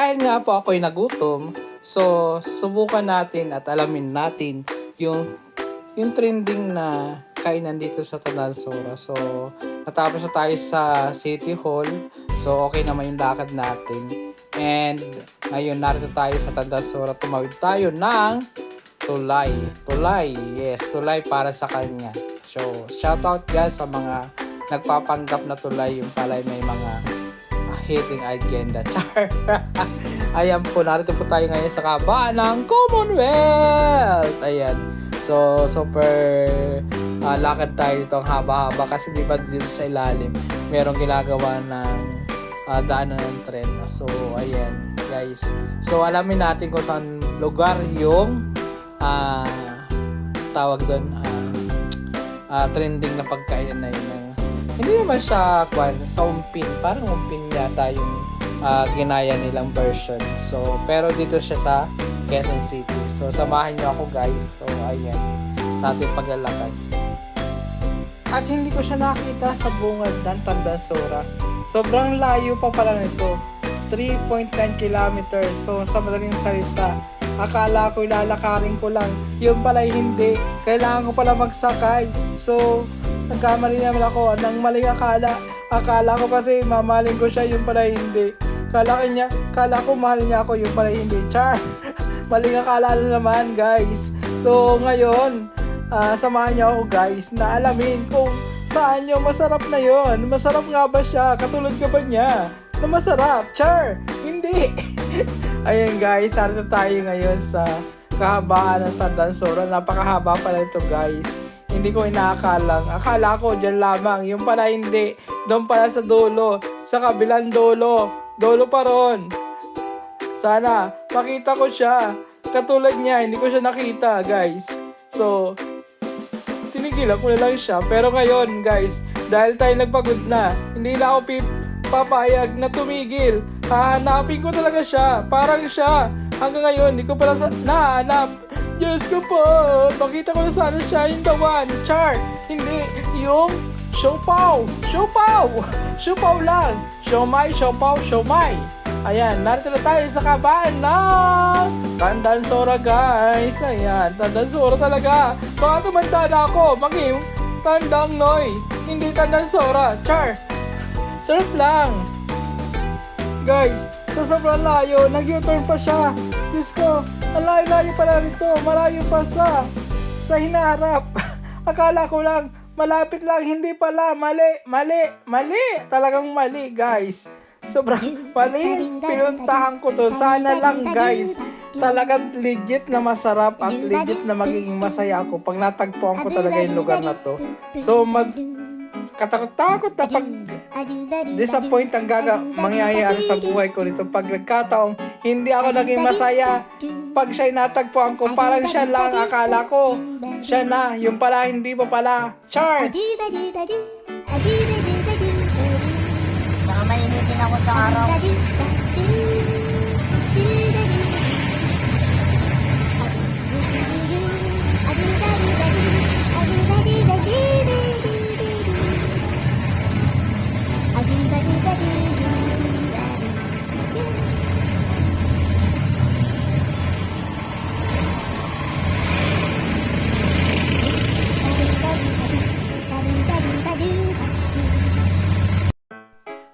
dahil nga po ako'y nagutom, so subukan natin at alamin natin yung yung trending na kainan dito sa Tandansora. So, natapos na tayo sa City Hall. So, okay naman yung lakad natin. And, ngayon narito tayo sa Tandansora. Tumawid tayo ng tulay. Tulay. Yes, tulay para sa kanya. So, shoutout guys sa mga nagpapanggap na tulay. Yung palay may mga hitting agenda. Char! Ayan po, narito po tayo ngayon sa kabaan ng Commonwealth. Ayan. So, super ah, lakad tayo dito ang haba-haba kasi di ba dito sa ilalim merong ginagawa ng ah, daanan ng tren. So, ayan guys. So, alamin natin kung saan lugar yung ah, tawag doon ah, ah, trending na pagkain na yun. Hindi naman siya kwan, sa umpin. Parang umpin yata yung ah, ginaya nilang version. So, pero dito siya sa Quezon City. So, samahan niyo ako guys. So, ayan. Sa ating paglalakad. At hindi ko siya nakita sa bungad ng Tandansora. Sobrang layo pa pala nito. 3.9 kilometers. So, sa madaling salita, akala ko ilalakarin ko lang. Yung pala hindi. Kailangan ko pala magsakay. So, nagkamali naman ako ng maling akala. Akala ko kasi mamaling ko siya, yung pala hindi. Kala niya, kala ko mahal niya ako, yung pala hindi. Char! maling akala na naman, guys. So, ngayon, ah, samahan niyo ako, guys, na alamin kung saan yung masarap na yon. Masarap nga ba siya? Katulad ka ba niya? Na masarap? Char! Hindi! Ayan, guys, sarito tayo ngayon sa kahabaan ng Tandansora. Napakahaba pala ito, guys. Hindi ko inaakalang. Akala ko dyan lamang. Yung pala hindi. Doon pala sa dulo. Sa kabilang dulo. Dulo pa ron. Sana, makita ko siya. Katulad niya, hindi ko siya nakita, guys. So, tinigilan ko na lang siya. Pero ngayon, guys, dahil tayo nagpagod na, hindi na ako papayag na tumigil. Hahanapin ko talaga siya. Parang siya. Hanggang ngayon, hindi ko pala sa- nahanap. Diyos ko po, makita ko na sana siya yung the one. Char, hindi. Yung siopaw. Siopaw. Siopaw lang. Siomay, siopaw, siomay. Ayan, narito na tayo sa kabaan na Tandansora guys. Ayan, Tandansora talaga. Baka tumanda na ako. Maging Tandang Noy. Hindi Tandansora. Char. Sarap lang. Guys, sa sobrang layo, nag-U-turn pa siya. Diyos ko, ang layo-layo pala nito. Malayo pa sa sa hinaharap. Akala ko lang, malapit lang. Hindi pala. Mali, mali, mali. Talagang mali, guys. Sobrang mali. Pinuntahan ko to. Sana lang, guys. Talagang legit na masarap at legit na magiging masaya ako pag natagpuan ko talaga yung lugar na to. So, mag katakot-takot na pag disappoint ang gaga mangyayari sa buhay ko nito. Pag nagkataong hindi ako naging masaya, pag siya'y natagpuan ko, parang siya lang akala ko. Siya na, yung pala, hindi pa pala. Char! Baka mainitin ako sa araw.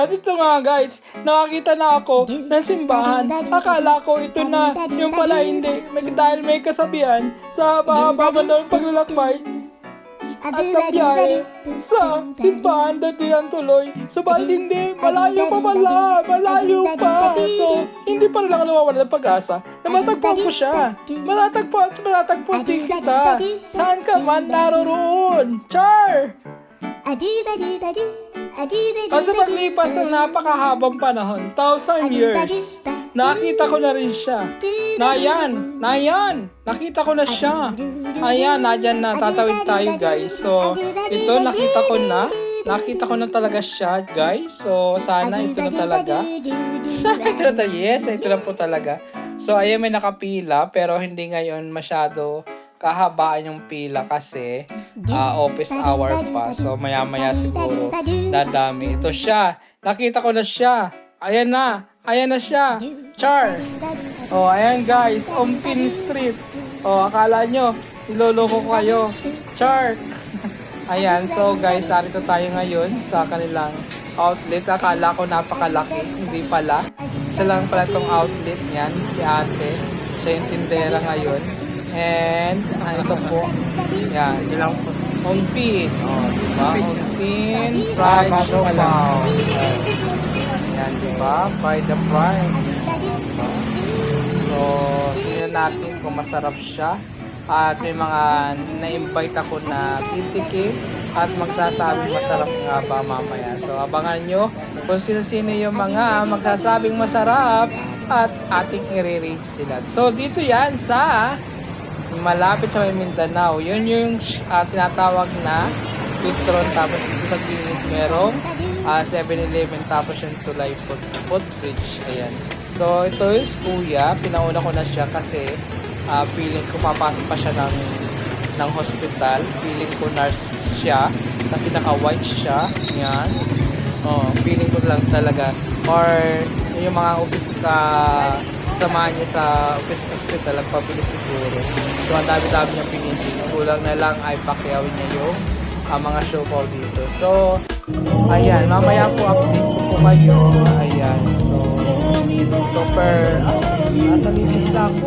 At nga guys, nakakita na ako ng simbahan. Akala ko ito na, yung pala hindi. May, dahil may kasabihan sa haba-haba ng paglalakbay at nabiyahe sa simbahan ang tuloy. Sabat hindi, malayo pa pala, malayo pa. So, hindi pa rin ako nawawala ng pag-asa na ko siya. Matatagpuan, matatagpuan din kita. Saan ka man naroroon? Char! Kasi paglipas ng napakahabang panahon, thousand years, nakita ko na rin siya. Na yan, na yan, nakita ko na siya. Ayan, nadyan na, tatawid tayo guys. So, ito nakita ko na, nakita ko na talaga siya guys. So, sana ito na talaga. Sana ito na talaga, yes, ito na po talaga. So, ayan may nakapila, pero hindi ngayon masyado kahabaan yung pila kasi ah, office hour pa. So, maya-maya siguro dadami. Ito siya. Nakita ko na siya. Ayan na. Ayan na siya. Char. Oh, ayan guys. Ompin Street. Oh, akala nyo, niloloko ko kayo. Char. ayan, so guys, narito tayo ngayon sa kanilang outlet. Akala ko napakalaki. Hindi pala. Isa lang pala tong outlet niyan. Si ate. Siya yung tindera ngayon. And, ano ito po. Yan, yun lang po. Ompin. Oh, diba? Ompin. Fried siopaw. Yan, diba? By the prime. So, tingnan natin kung masarap siya. At may mga na-invite ako na titikim at magsasabing masarap nga ba mamaya. So, abangan nyo kung sino-sino yung mga magsasabing masarap at ating i-rate sila. So, dito yan sa malapit sa may Mindanao. Yun yung ah, tinatawag na Vitron. Tapos dito sa gilid merong ah, 7-Eleven. Tapos yung Tulay Food, food Bridge. Ayan. So, ito is kuya. Pinauna ko na siya kasi ah, feeling ko papasok pa siya ng, ng hospital. Feeling ko nurse siya kasi naka-white siya. Yan. Oh, feeling ko lang talaga. Or yung mga office ka samahan niya sa office hospital at pabili siguro. So, ang dami-dami niyang pinili. Ang kulang na lang ay pakyawin niya yung ah, mga show call dito. So, ayan. Mamaya po update ko po kayo. Ayan. So, super, ah, nasa litis ako.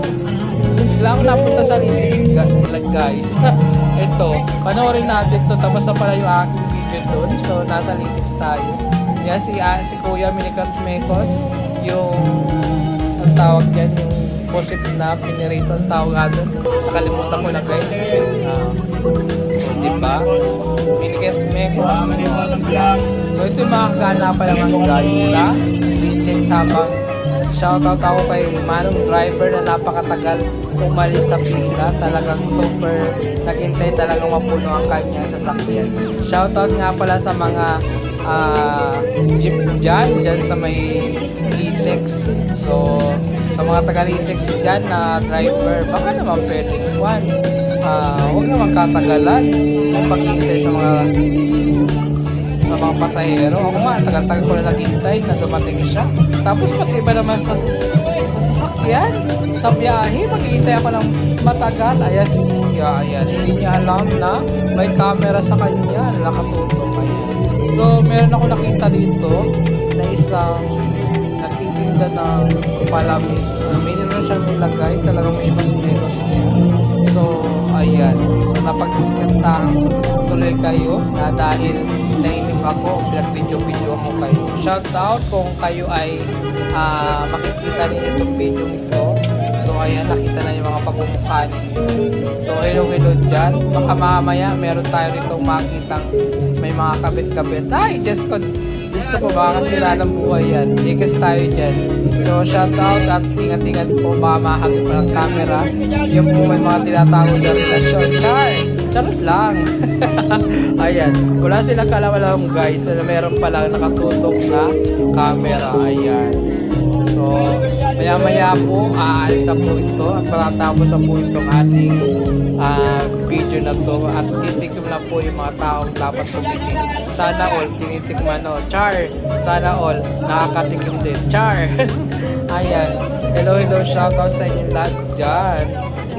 Bigla ako napunta sa litis ga- guys. Ito, panoorin natin to Tapos na pala yung aking video doon. So, nasa litis tayo. Yan si, ah, si Kuya Minicos Mecos. Yung ang tawag dyan, yung positive na pinirito ang tawag doon. Nakalimutan ko na guys. Uh, diba? Minicos Mecos. So, ito yung mga kaganapan naman guys sa Lindex habang shoutout ako kay Manong Driver na napakatagal umalis sa pila. Talagang super naghintay talagang mapuno ang kanya sasakyan. Shoutout nga pala sa mga ah, jeep dyan, dyan sa may Litex. So, sa mga taga Litex dyan na driver, baka naman pwedeng one. Ah, huwag naman katagalan ang paghintay sa mga sa mga pasahero. Ako nga, tagal-tagal ko na naghintay na dumating siya. Tapos pati ba naman sa, sa sasakyan, sa biyahe, maghihintay ako ng matagal. Ayan si Kuya, ayan. Hindi niya alam na may camera sa kanya, nakatutok. Ayan. So, meron ako nakita dito na isang nagtitinda ng palamig. Uh, siyang nilagay, talagang may mas menos niya. So, ayan. So, napag-diskantahan tuloy kayo na dahil nainim ako, pinag-video-video ako kayo. Shout out kung kayo ay ah, makikita ninyo itong video ito. So, ayan, nakita na yung mga pagmumukha ninyo. So, hello, hello dyan. Baka mamaya, meron tayo rito makitang may mga kabit-kabit. Ay, just ko, just ko po, baka sila ng buhay yan. Ikas tayo dyan. So, shout out at ingat-ingat po, baka mahagip pa ng camera. Yung po may mga tinatago na relasyon. Char! Charot lang. Ayan. Wala silang kalawalam guys. Na meron palang nakatutok na camera. Ayan. So, maya-maya po, aalis na po ito at matatapos na po itong ating ah, video na to at titikim na po yung mga taong dapat tumikim. Sana all tinitikman no. Char! Sana all nakakatikim din. Char! ayan. Hello, hello. Shoutout sa inyo lahat dyan.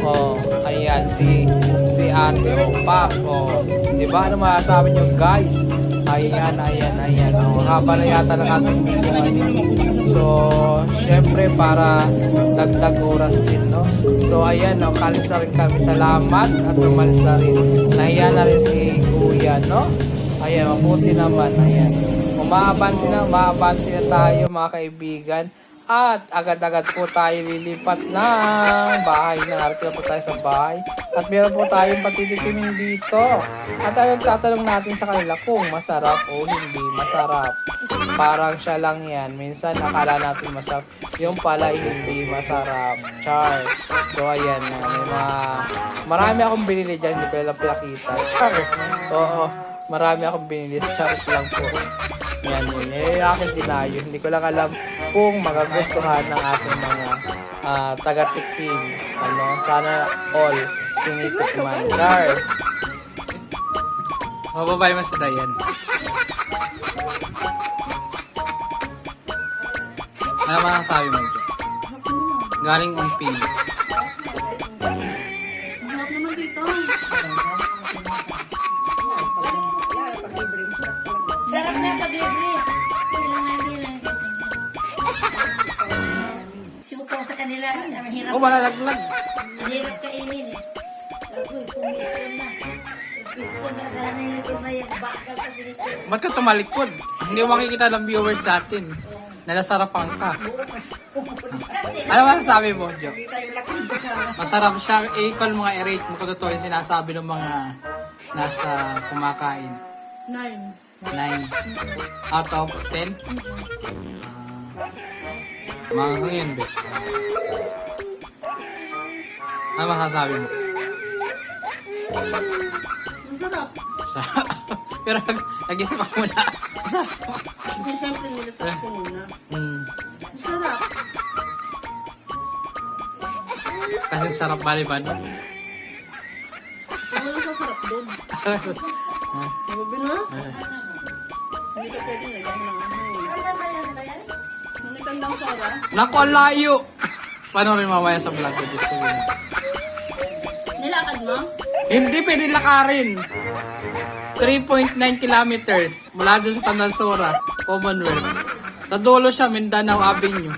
Oh, ayan. Si si ate o pap. Oh, di ba? Ano masasabi nyo guys? Ayan, ayan, ayan. Oh, haba na yata ng ating video. So, syempre para dagdag oras din, no? So, ayan, no, kalis na rin kami. Salamat at umalis na rin. Nahiya na rin si Kuya, no? Ayan, mabuti naman. Ayan. Umaabanti na, umaabanti na tayo, mga kaibigan. At agad-agad po tayo lilipat ng bahay na. Narito na po tayo sa bahay. At meron po tayong patitikimin dito. At alam tatanong natin sa kanila kung masarap o hindi masarap. Parang siya lang yan. Minsan akala natin masarap. Yung pala hindi masarap. Char. So ayan na. May mga... Marami akong binili dyan. Hindi ko lang pinakita. Char. Oo. Marami akong binili. Charot lang po. Yan yun. Eh, yung akin dinayo. Hindi ko lang alam kung magagustuhan ng ating mga ah, taga-tikim. Ano, sana all tinitikman. Char! Mababay mo sa Dayan. Ano masasabi mo dyan? Galing umpin. Suko sa kanila. Ang hirap. Oh, malalaglag. Ang hirap kainin eh. Agoy, pumiston na. Pumiston na sana yung iba yung bakal kasi nito. Ba't ka tumalikod? Hindi mo makikita ng viewers sa atin. Nalasarapan ka. Ano masasabi mo, Jo? Masarap siya. I-call mo nga i-rate mo kung totoo yung sinasabi ng mga nasa kumakain. Nine. 9 out of 10. Ah, mga be. Ano masasabi mo? Masarap. Sa- Pero nag- nag-isip ako muna. Sa- Hindi, syempre nilasap ko muna. Hmm. Masarap. Kasi sarap bali ba, no? Ano lang sasarap doon? Ah, Nababi na? ah. Hindi ka pwede lagyan ng ano eh. Naku, ang layo! Paano rin mamaya sa vlog ko? Diyos ko yun. nilakad mo? Hindi pwede lakarin. 3.9 kilometers mula doon sa Tanalsora, Commonwealth. Sa dulo siya, Mindanao Avenue.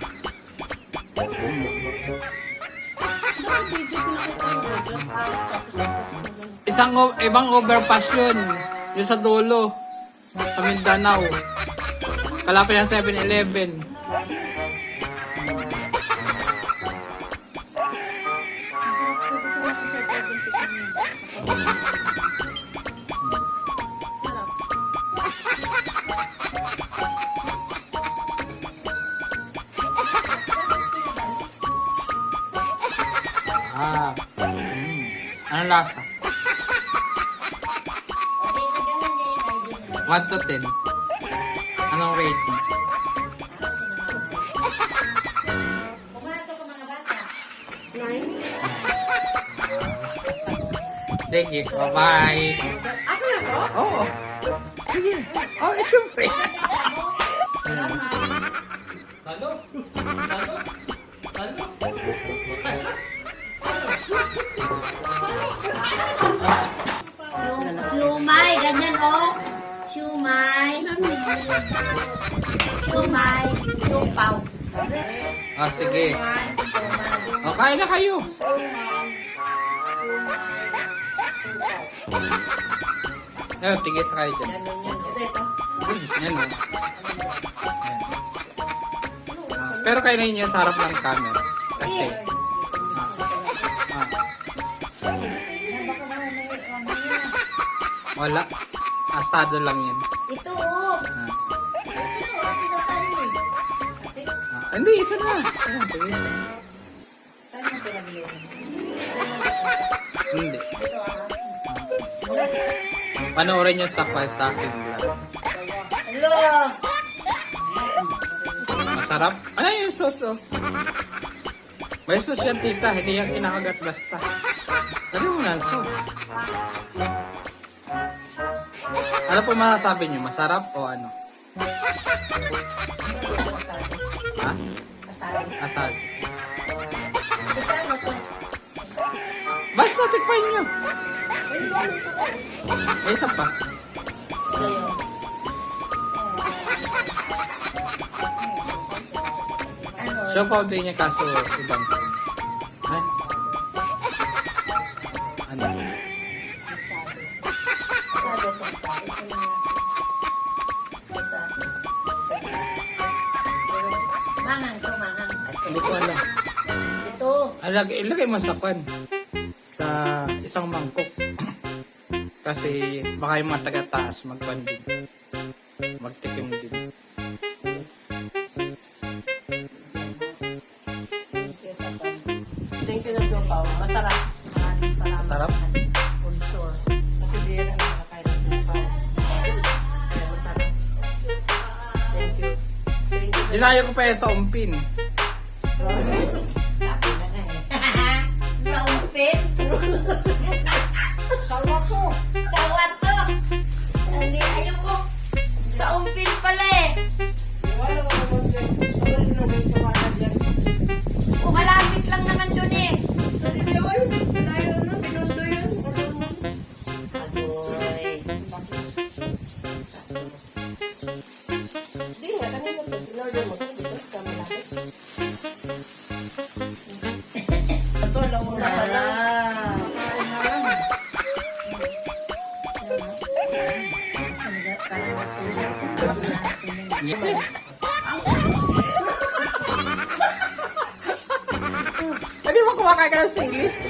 Isang ibang overpass yun. Yung sa dulo. Sa Mindanao. Kalapit ng 7-Eleven. Lasa? dito ganun niya yung idea nila. 1 to 10. Anong rating? Sige, bye-bye. Ako na to? Oo. Sige. Oh, syempre. Siumay. Siupaw. Ah, sige. O, kain na kayo. Ayun, tigis kayo dyan. Uy, yan o. Yan. Ah, pero kayo na inyo sa harap ng camera. Kasi, ah, ah, wala. Asado lang yan. Hindi, isa na. Hindi. Panoorin nyo sa, sa vlog. Hello. Masarap? Ano yung sauce oh? May sauce yan tita, hindi yan kinakagat basta. Ano mo na sauce? Ano po masasabi nyo? Masarap o ano? Ha? Asad. Kasama to. Basta tikpain nyo. May isa pa. Siya pa din niya kaso ibang. Hindi ko alam. Ito. Ilagay, ilagay mo sa pan. Sa isang mangkok. Kasi baka yung mga taga-taas magpan din. Magtikim din. Thank you na Jopaw. Masarap. Maraming salamat. Sarap. Sponsor. Kasi bihira na nakakain ng. Kaya masarap. Thank you. Thank you. Dinayo ko pa sa umpin. Sabi na nga eh. Naumpit. Sawa ko. Sawa to. Hindi, ayoko. Sa umpil pala eh. Wala ko naman dyan. Wala naman. Malapit lang naman dun eh. Pwede mo kumakain ka ng sili?